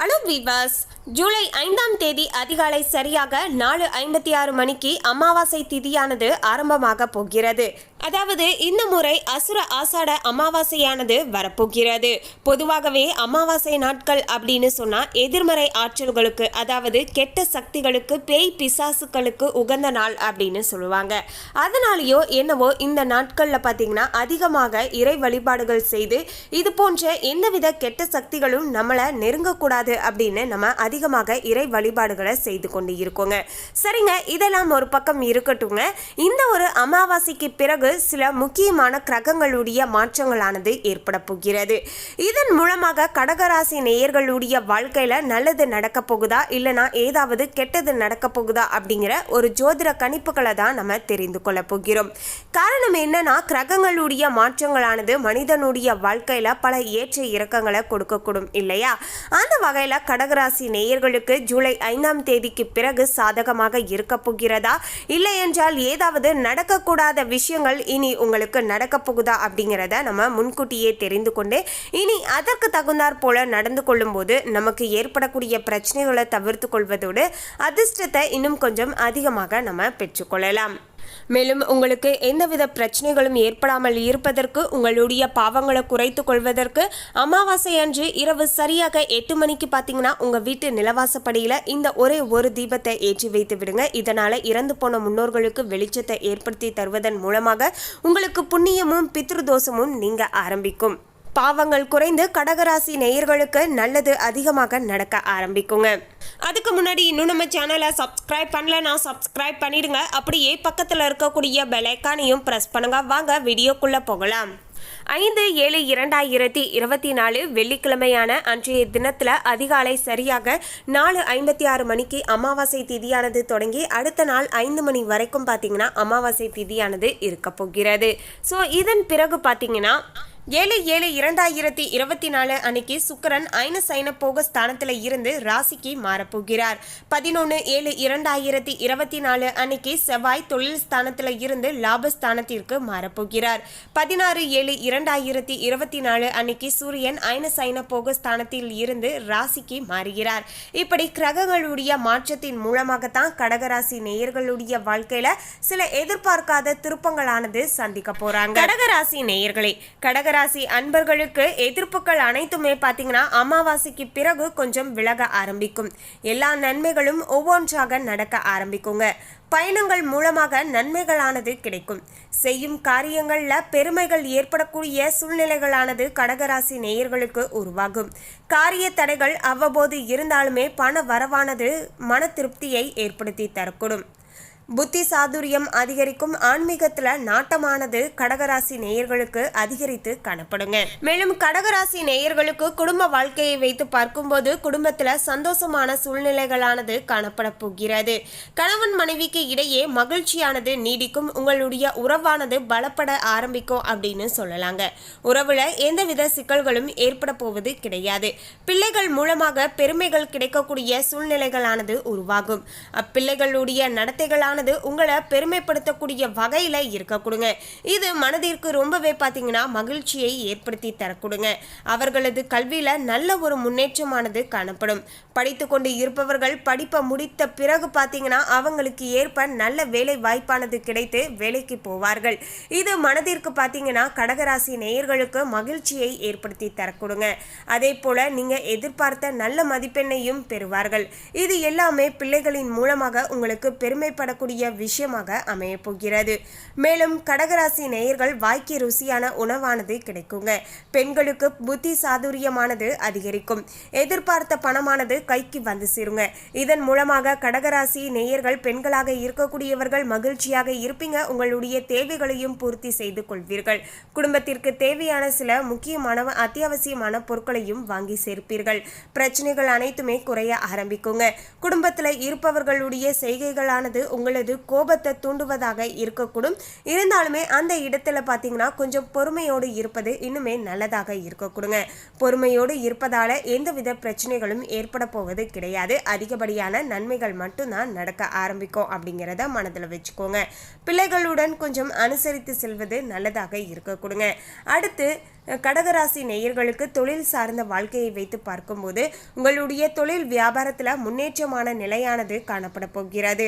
Hello விவாஸ் ஜூலை ஐந்தாம் தேதி அதிகாலை சரியாக நாலு ஐம்பத்தி ஆறு மணிக்கு அமாவாசை திதியானது ஆரம்பமாக போகிறது. அதாவது இந்த முறை அசுர ஆசாட அமாவாசையானது வரப்போகிறது. பொதுவாகவே அமாவாசை நாட்கள் அப்படின்னு சொன்னா எதிர்மறை ஆற்றல்களுக்கு அதாவது கெட்ட சக்திகளுக்கு பேய் பிசாசுகளுக்கு உகந்த நாள் அப்படின்னு சொல்லுவாங்க. அதனாலேயோ என்னவோ இந்த நாட்களில் பார்த்தீங்கன்னா அதிகமாக இறை வழிபாடுகள் செய்து இது போன்ற எந்தவித கெட்ட சக்திகளும் நம்மளை நெருங்கக்கூடாது கூடாது அப்படின்னு நம்ம அதிகமாக இறை வழிபாடுகளை செய்து கொண்டு இருக்கோங்க. சரிங்க இதெல்லாம் ஒரு பக்கம் இருக்கட்டுங்க. இந்த ஒரு அமாவாசைக்கு பிறகு சில முக்கியமான கிரகங்களுடைய மாற்றங்களானது ஏற்பட போகிறது. இதன் மூலமாக கடகராசி நேயர்களுடைய வாழ்க்கையில நல்லது நடக்க போகுதா? இல்லைனா ஏதாவது கெட்டது நடக்க போகுதா? அப்படிங்கிற ஒரு ஜோதிட கணிப்புகளை தான் நம்ம தெரிந்து கொள்ள போகிறோம். காரணம் என்னன்னா கிரகங்களுடைய மாற்றங்களானது மனிதனுடைய வாழ்க்கையில பல ஏற்ற இறக்கங்களை கொடுக்கக்கூடும் இல்லையா? அந்த வகையில் கடகராசி நேயர்களுக்கு ஜூலை ஐந்தாம் தேதிக்கு பிறகு சாதகமாக இருக்க போகிறதா? இல்லை என்றால் ஏதாவது நடக்கக்கூடாத விஷயங்கள் இனி உங்களுக்கு நடக்க போகுதா அப்படிங்கிறத நம்ம முன்கூட்டியே தெரிந்து கொண்டு இனி அதற்கு தகுந்தாற் போல நடந்து கொள்ளும்போது நமக்கு ஏற்படக்கூடிய பிரச்சனைகளை தவிர்த்து கொள்வதோடு அதிர்ஷ்டத்தை இன்னும் கொஞ்சம் அதிகமாக நம்ம பெற்றுக்கொள்ளலாம் மேலும் உங்களுக்கு எந்தவித பிரச்சனைகளும் ஏற்படாமல் இருப்பதற்கு உங்களுடைய பாவங்களை குறைத்து கொள்வதற்கு அமாவாசை அன்று இரவு சரியாக எட்டு மணிக்கு பார்த்தீங்கன்னா உங்கள் வீட்டு நிலவாசப்படியில் இந்த ஒரே ஒரு தீபத்தை ஏற்றி வைத்து விடுங்க. இதனால் இறந்து போன முன்னோர்களுக்கு வெளிச்சத்தை ஏற்படுத்தி தருவதன் மூலமாக உங்களுக்கு புண்ணியமும் பித்ருதோஷமும் நீங்க ஆரம்பிக்கும். பாவங்கள் குறைந்து கடகராசி நேயர்களுக்கு நல்லது அதிகமாக நடக்க ஆரம்பிக்குங்க. அதுக்கு முன்னாடி இன்னும் நம்ம சேனலை சப்ஸ்கிரைப் பண்ணலனா சப்ஸ்கிரைப் பண்ணிடுங்க. அப்படியே பக்கத்தில் இருக்கக்கூடிய பெலைக்கானையும் ப்ரெஸ் பண்ணுங்க. வாங்க வீடியோக்குள்ளே போகலாம். ஐந்து ஏழு இரண்டாயிரத்தி இருபத்தி நாலு வெள்ளிக்கிழமையான அன்றைய தினத்தில் அதிகாலை சரியாக நாலு ஐம்பத்தி ஆறு மணிக்கு அமாவாசை திதியானது தொடங்கி அடுத்த நாள் ஐந்து மணி வரைக்கும் பார்த்தீங்கன்னா அமாவாசை திதியானது இருக்க போகிறது. ஸோ இதன் பிறகு பார்த்தீங்கன்னா ஏழு ஏழு இரண்டாயிரத்தி இருபத்தி நாலு அன்னைக்கு சுக்கரன் ஐன சைன போக ஸ்தானத்தில் இருந்து ராசிக்கு மாறப்போகிறார். பதினொன்று ஏழு இரண்டாயிரத்தி இருபத்தி நாலு அன்னைக்கு செவ்வாய் தொழில் ஸ்தானத்தில் இருந்து லாபஸ்தானத்திற்கு மாறப்போகிறார். பதினாறு ஏழு இரண்டாயிரத்தி இருபத்தி நாலு அன்னைக்கு சூரியன் ஐன சைன போக ஸ்தானத்தில் இருந்து ராசிக்கு மாறுகிறார். இப்படி கிரகங்களுடைய மாற்றத்தின் மூலமாகத்தான் கடகராசி நேயர்களுடைய வாழ்க்கையில சில எதிர்பார்க்காத திருப்பங்களானது சந்திக்க போறாங்க. கடகராசி நேயர்களே கடக கடகராசி அன்பர்களுக்கு எதிர்ப்புகள் அனைத்துமே பார்த்தீங்கன்னா அமாவாசைக்கு பிறகு கொஞ்சம் விலக ஆரம்பிக்கும். எல்லா நன்மைகளும் ஒவ்வொன்றாக நடக்க ஆரம்பிக்குங்க. பயணங்கள் மூலமாக நன்மைகளானது கிடைக்கும். செய்யும் காரியங்களில் பெருமைகள் ஏற்படக்கூடிய சூழ்நிலைகளானது கடகராசி நேயர்களுக்கு உருவாகும். காரிய தடைகள் அவ்வப்போது இருந்தாலுமே பண வரவானது மன திருப்தியை ஏற்படுத்தி தரக்கூடும். புத்தி சாதுரியம் அதிகரிக்கும் ஆன்மீகத்துல நாட்டமானது கடகராசி நேயர்களுக்கு அதிகரித்து காணப்படுங்க. மேலும் கடகராசி நேயர்களுக்கு குடும்ப வாழ்க்கையை வைத்து பார்க்கும்போது குடும்பத்துல சந்தோஷமான சூழ்நிலைகளானது காணப்பட போகிறது. கணவன் மனைவிக்கு இடையே மகிழ்ச்சியானது நீடிக்கும் உங்களுடைய உறவானது பலப்பட ஆரம்பிக்கும் அப்படின்னு சொல்லலாங்க. உறவுல எந்தவித சிக்கல்களும் ஏற்பட போவது கிடையாது. பிள்ளைகள் மூலமாக பெருமைகள் கிடைக்கக்கூடிய சூழ்நிலைகளானது உருவாகும். அப்பிள்ளைகளுடைய நடத்தைகளான ஆனது உங்களை பெருமைப்படுத்தக்கூடிய வகையில் இருக்க கொடுங்க. இது மனதிற்கு ரொம்பவே பார்த்தீங்கன்னா மகிழ்ச்சியை ஏற்படுத்தி தரக்கூடுங்க அவர்களது கல்வியில் நல்ல ஒரு முன்னேற்றமானது காணப்படும். படித்து கொண்டு இருப்பவர்கள் படிப்பை முடித்த பிறகு பார்த்தீங்கன்னா அவங்களுக்கு ஏற்ப நல்ல வேலை வாய்ப்பானது கிடைத்து வேலைக்கு போவார்கள். இது மனதிற்கு பார்த்தீங்கன்னா கடகராசி நேயர்களுக்கு மகிழ்ச்சியை ஏற்படுத்தி தரக்கூடுங்க அதே போல நீங்கள் எதிர்பார்த்த நல்ல மதிப்பெண்ணையும் பெறுவார்கள். இது எல்லாமே பிள்ளைகளின் மூலமாக உங்களுக்கு பெருமைப்படக்கூடிய கூடிய விஷயமாக அமைய போகிறது. மேலும் கடகராசி நேயர்கள் வாய்க்கு ருசியான உணவானது கிடைக்குங்க. பெண்களுக்கு புத்தி சாதுரியமானது அதிகரிக்கும். எதிர்பார்த்த பணமானது கைக்கு வந்து சேருங்க. இதன் மூலமாக கடகராசி நேயர்கள் பெண்களாக இருக்கக்கூடியவர்கள் மகிழ்ச்சியாக இருப்பீங்க. உங்களுடைய தேவைகளையும் பூர்த்தி செய்து கொள்வீர்கள். குடும்பத்திற்கு தேவையான சில முக்கியமான அத்தியாவசியமான பொருட்களையும் வாங்கி சேர்ப்பீர்கள். பிரச்சனைகள் அனைத்துமே குறைய ஆரம்பிக்குங்க. குடும்பத்தில் இருப்பவர்களுடைய செய்கைகளானது உங்கள் உங்களது கோபத்தை தூண்டுவதாக இருக்கக்கூடும். இருந்தாலுமே அந்த இடத்துல பார்த்தீங்கன்னா கொஞ்சம் பொறுமையோடு இருப்பது இன்னுமே நல்லதாக இருக்கக்கூடுங்க. பொறுமையோடு இருப்பதால எந்தவித பிரச்சனைகளும் ஏற்பட போவது கிடையாது. அதிகப்படியான நன்மைகள் மட்டும்தான் நடக்க ஆரம்பிக்கும் அப்படிங்கிறத மனதில் வச்சுக்கோங்க. பிள்ளைகளுடன் கொஞ்சம் அனுசரித்து செல்வது நல்லதாக இருக்கக்கூடுங்க. அடுத்து கடகராசி நேயர்களுக்கு தொழில் சார்ந்த வாழ்க்கையை வைத்து பார்க்கும்போது உங்களுடைய தொழில் வியாபாரத்தில் முன்னேற்றமான நிலையானது காணப்பட போகிறது.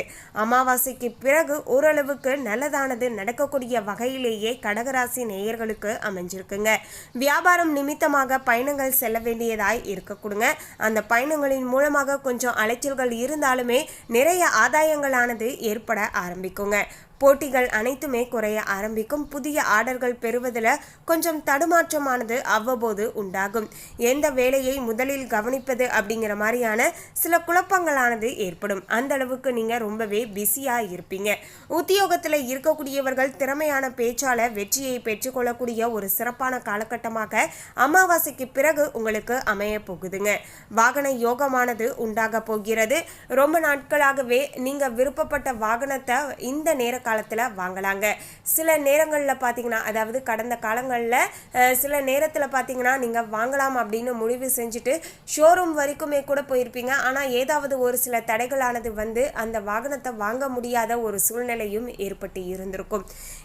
அமாவாசைக்கு பிறகு ஓரளவுக்கு நல்லதானது நடக்கக்கூடிய வகையிலேயே கடகராசி நேயர்களுக்கு அமைஞ்சிருக்குங்க. வியாபாரம் நிமித்தமாக பயணங்கள் செல்ல வேண்டியதாய் இருக்கக்கூடுங்க. அந்த பயணங்களின் மூலமாக கொஞ்சம் அலைச்சல்கள் இருந்தாலுமே நிறைய ஆதாயங்களானது ஏற்பட ஆரம்பிக்குங்க. போட்டிகள் அனைத்துமே குறைய ஆரம்பிக்கும். புதிய ஆர்டர்கள் பெறுவதில் கொஞ்சம் தடுமாற்றமானது அவ்வப்போது உண்டாகும். எந்த வேலையை முதலில் கவனிப்பது அப்படிங்கிற மாதிரியான சில குழப்பங்களானது ஏற்படும். அந்த அளவுக்கு நீங்கள் ரொம்பவே பிஸியாக இருப்பீங்க. உத்தியோகத்தில் இருக்கக்கூடியவர்கள் திறமையான பேச்சால வெற்றியை பெற்றுக்கொள்ளக்கூடிய ஒரு சிறப்பான காலகட்டமாக அமாவாசைக்கு பிறகு உங்களுக்கு அமைய போகுதுங்க. வாகன யோகமானது உண்டாக போகிறது. ரொம்ப நாட்களாகவே நீங்கள் விருப்பப்பட்ட வாகனத்தை இந்த நேர காலத்தில் வாங்கலாங்க. சில நேரங்களில் பார்த்தீங்கன்னா அதாவது கடந்த காலங்களில் சில நேரத்தில் பார்த்தீங்கன்னா நீங்கள் வாங்கலாம் அப்படின்னு முடிவு செஞ்சுட்டு ஷோரூம் வரைக்குமே கூட போயிருப்பீங்க. ஆனால் ஏதாவது ஒரு சில தடைகளானது வந்து அந்த வாகனத்தை வாங்க முடியாத ஒரு சூழ்நிலையும் ஏற்பட்டு இருந்திருக்கும்.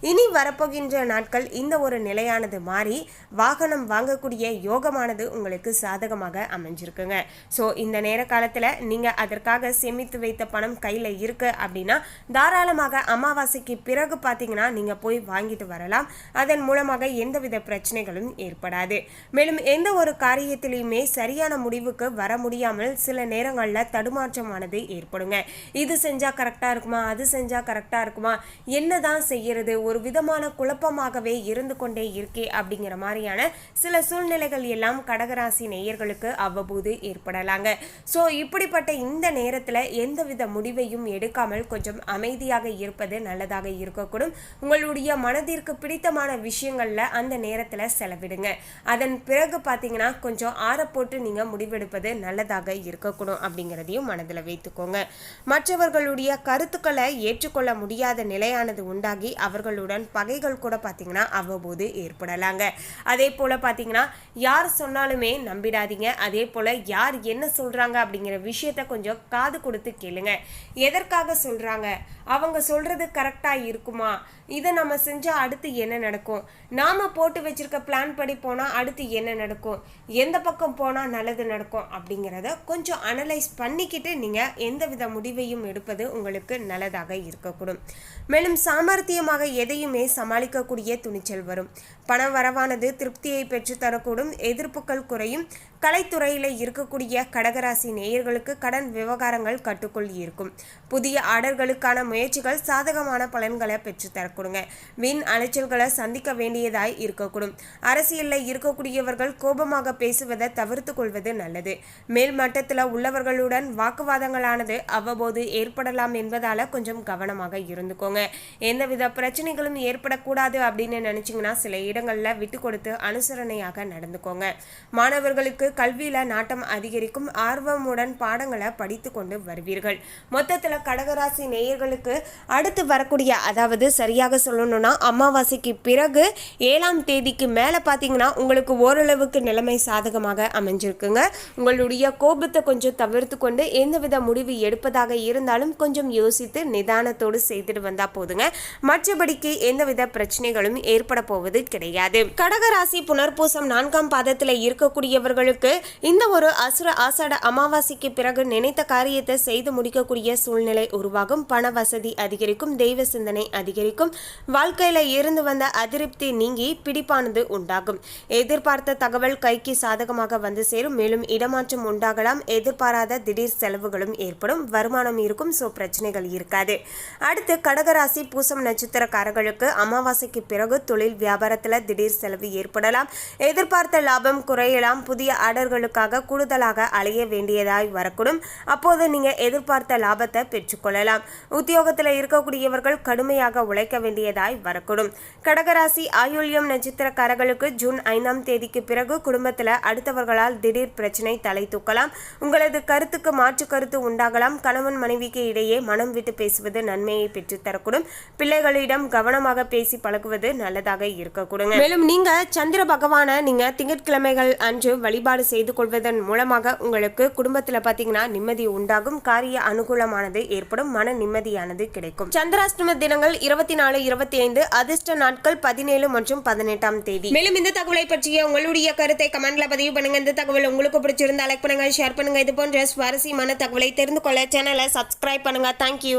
இனி வரப்போகின்ற நாட்கள் இந்த ஒரு நிலையானது மாறி வாகனம் வாங்கக்கூடிய யோகமானது உங்களுக்கு சாதகமாக அமைஞ்சிருக்குங்க. ஸோ இந்த நேர காலத்தில் நீங்கள் அதற்காக சேமித்து வைத்த பணம் கையில் இருக்கு அப்படின்னா தாராளமாக அமாவாசை அமாவாசைக்கு பிறகு பார்த்தீங்கன்னா நீங்கள் போய் வாங்கிட்டு வரலாம். அதன் மூலமாக எந்தவித பிரச்சனைகளும் ஏற்படாது. மேலும் எந்த ஒரு காரியத்திலையுமே சரியான முடிவுக்கு வர முடியாமல் சில நேரங்களில் தடுமாற்றமானது ஏற்படுங்க. இது செஞ்சால் கரெக்டாக இருக்குமா? அது செஞ்சால் கரெக்டாக இருக்குமா? என்னதான் செய்யறது? ஒரு விதமான குழப்பமாகவே இருந்து கொண்டே இருக்கே அப்படிங்கிற மாதிரியான சில சூழ்நிலைகள் எல்லாம் கடகராசி நேயர்களுக்கு அவ்வப்போது ஏற்படலாங்க. ஸோ இப்படிப்பட்ட இந்த நேரத்தில் எந்தவித முடிவையும் எடுக்காமல் கொஞ்சம் அமைதியாக இருப்பது நல்ல நல்லதாக இருக்கக்கூடும். உங்களுடைய மனதிற்கு பிடித்தமான விஷயங்களில் அந்த நேரத்தில் செலவிடுங்க. அதன் பிறகு பார்த்தீங்கன்னா கொஞ்சம் ஆற போட்டு நீங்கள் முடிவெடுப்பது நல்லதாக இருக்கக்கூடும் அப்படிங்கிறதையும் மனதில் வைத்துக்கோங்க. மற்றவர்களுடைய கருத்துக்களை ஏற்றுக்கொள்ள முடியாத நிலையானது உண்டாகி அவர்களுடன் பகைகள் கூட பார்த்தீங்கன்னா அவ்வப்போது ஏற்படலாங்க. அதே போல் பார்த்தீங்கன்னா யார் சொன்னாலுமே நம்பிடாதீங்க. அதே போல் யார் என்ன சொல்கிறாங்க அப்படிங்கிற விஷயத்த கொஞ்சம் காது கொடுத்து கேளுங்க. எதற்காக சொல்கிறாங்க அவங்க சொல்கிறது கரெக்டாக இருக்குமா? இதை நம்ம செஞ்சால் அடுத்து என்ன நடக்கும்? நாம் போட்டு வச்சிருக்க பிளான் படி போனால் அடுத்து என்ன நடக்கும்? எந்த பக்கம் போனால் நல்லது நடக்கும்? அப்படிங்கிறத கொஞ்சம் அனலைஸ் பண்ணிக்கிட்டு நீங்கள் எந்த வித முடிவையும் எடுப்பது உங்களுக்கு நல்லதாக இருக்கக்கூடும். மேலும் சாமர்த்தியமாக எதையுமே சமாளிக்கக்கூடிய துணிச்சல் வரும். பண வரவானது திருப்தியை பெற்றுத்தரக்கூடும். எதிர்ப்புகள் குறையும். கலைத்துறையில் இருக்கக்கூடிய கடகராசி நேயர்களுக்கு கடன் விவகாரங்கள் கட்டுக்குள் இருக்கும். புதிய ஆர்டர்களுக்கான முயற்சிகள் சாதகமான பலன்களை பெற்றுத்தரக்கூடுங்க வீண் அலைச்சல்களை சந்திக்க வேண்டியதாய் இருக்கக்கூடும். அரசியலில் இருக்கக்கூடியவர்கள் கோபமாக பேசுவதை தவிர்த்து கொள்வது நல்லது. மேல் மட்டத்தில் உள்ளவர்களுடன் வாக்குவாதங்களானது அவ்வப்போது ஏற்படலாம் என்பதால் கொஞ்சம் கவனமாக இருந்துக்கோங்க. எந்தவித பிரச்சனைகளும் ஏற்படக்கூடாது அப்படின்னு நினச்சிங்கன்னா சில இடங்களில் விட்டு கொடுத்து அனுசரணையாக நடந்துக்கோங்க. மாணவர்களுக்கு கல்வியில் நாட்டம் அதிகரிக்கும் ஆர்வமுடன் பாடங்களை படித்து கொண்டு வருவீர்கள். மொத்தத்தில் கடகராசி நேயர்களுக்கு அடுத்து வரக்கூடிய அதாவது சரியாக சொல்லணும்னா அமாவாசைக்கு பிறகு ஏழாம் தேதிக்கு மேலே பார்த்தீங்கன்னா உங்களுக்கு ஓரளவுக்கு நிலைமை சாதகமாக அமைஞ்சிருக்குங்க. உங்களுடைய கோபத்தை கொஞ்சம் தவிர்த்து கொண்டு எந்தவித முடிவு எடுப்பதாக இருந்தாலும் கொஞ்சம் யோசித்து நிதானத்தோடு செய்துட்டு வந்தால் போதுங்க. மற்றபடிக்கு எந்தவித பிரச்சனைகளும் ஏற்பட போவது கிடையாது. கடகராசி புனர்பூசம் நான்காம் பாதத்தில் இருக்கக்கூடியவர்களுக்கு இருக்கு. இந்த ஒரு அசுர ஆசாட அமாவாசைக்கு பிறகு நினைத்த காரியத்தை செய்து முடிக்கக்கூடிய சூழ்நிலை உருவாகும். பண வசதி அதிகரிக்கும் தெய்வ சிந்தனை அதிகரிக்கும். வாழ்க்கையில இருந்து வந்த அதிருப்தி நீங்கி பிடிப்பானது உண்டாகும். எதிர்பார்த்த தகவல் கைக்கு சாதகமாக வந்து சேரும். மேலும் இடமாற்றம் உண்டாகலாம். எதிர்பாராத திடீர் செலவுகளும் ஏற்படும். வருமானம் இருக்கும். ஸோ பிரச்சனைகள் இருக்காது. அடுத்து கடகராசி பூசம் நட்சத்திரக்காரர்களுக்கு அமாவாசைக்கு பிறகு தொழில் வியாபாரத்தில் திடீர் செலவு ஏற்படலாம். எதிர்பார்த்த லாபம் குறையலாம். புதிய ஆர்டர்களுக்காக கூடுதலாக அலைய வேண்டியதாய் வரக்கூடும். அப்போது நீங்க எதிர்பார்த்த லாபத்தை பெற்றுக்கொள்ளலாம். உத்தியோகத்தில் இருக்கக்கூடியவர்கள் கடுமையாக உழைக்க வேண்டியதாய் வரக்கூடும். கடகராசி ஆயுள்யம் நட்சத்திரக்காரர்களுக்கு ஜூன் ஐந்தாம் தேதிக்கு பிறகு குடும்பத்தில் அடுத்தவர்களால் திடீர் பிரச்சனை தலை தூக்கலாம். உங்களது கருத்துக்கு மாற்று கருத்து உண்டாகலாம். கணவன் மனைவிக்கு இடையே மனம் விட்டு பேசுவது நன்மையை பெற்றுத்தரக்கூடும் பிள்ளைகளிடம் கவனமாக பேசி பழகுவது நல்லதாக இருக்கக்கூடும் மேலும் நீங்க சந்திர பகவான நீங்க திங்கட்கிழமைகள் அன்று வழிபாடு செய்து கொள்வதன் மூலமாக உங்களுக்கு குடும்பத்தில் பார்த்தீங்கன்னா நிம்மதி உண்டாகும். காரிய அனுகூலமானது ஏற்படும். மன நிம்மதியானது கிடைக்கும். சந்திராஷ்டம தினங்கள் இருபத்தி நாலு இருபத்தி ஐந்து அதிர்ஷ்ட நாட்கள் பதினேழு மற்றும் பதினெட்டாம் தேதி. மேலும் இந்த தகவலை பற்றிய உங்களுடைய கருத்தை கமெண்ட்ல பதிவு பண்ணுங்க. இந்த தகவல் உங்களுக்கு பிடிச்சிருந்தா லைக் பண்ணுங்க ஷேர் பண்ணுங்க. இது போன்ற சுவாரஸ்யமான தகவலை தெரிந்து கொள்ள சேனலை சப்ஸ்கிரைப் பண்ணுங்க. தேங்க்யூ